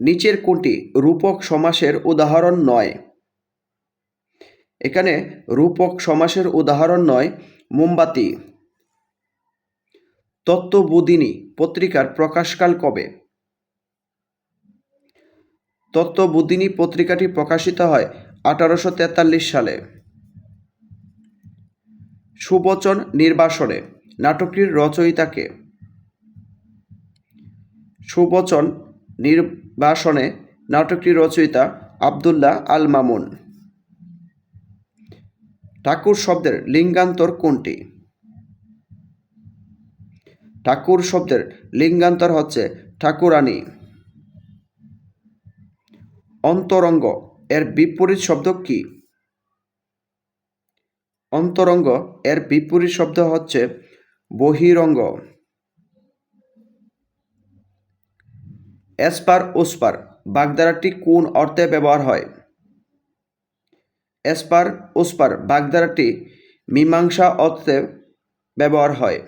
নিচের কোনটি রূপক সমাসের উদাহরণ নয়। এখানে রূপক সমাসের উদাহরণ নয়, মোমবাতি। তত্ত্ববোধিনী পত্রিকার প্রকাশকাল কবে? তত্ত্ববোধিনী পত্রিকাটি প্রকাশিত হয় আঠারোশো তেতাল্লিশ সালে। সুবচন নির্বাসনে, নাটকটির রচয়িতাকে সুবচন নির্বাসনে নাটকটির রচয়িতা আবদুল্লাহ আল মামুন। ঠাকুর শব্দের লিঙ্গান্তর কোনটি? ঠাকুর শব্দের লিঙ্গান্তর হচ্ছে ঠাকুরানী। অন্তরঙ্গ এর বিপরীত শব্দ কি? অন্তরঙ্গ এর বিপরীত শব্দ হচ্ছে বহিরঙ্গ। এসপার ওসপার বাগদারাটি কোন অর্থে ব্যবহার হয়? এসপার ওসপার বাগদারাটি মীমাংসা অর্থে ব্যবহার হয়।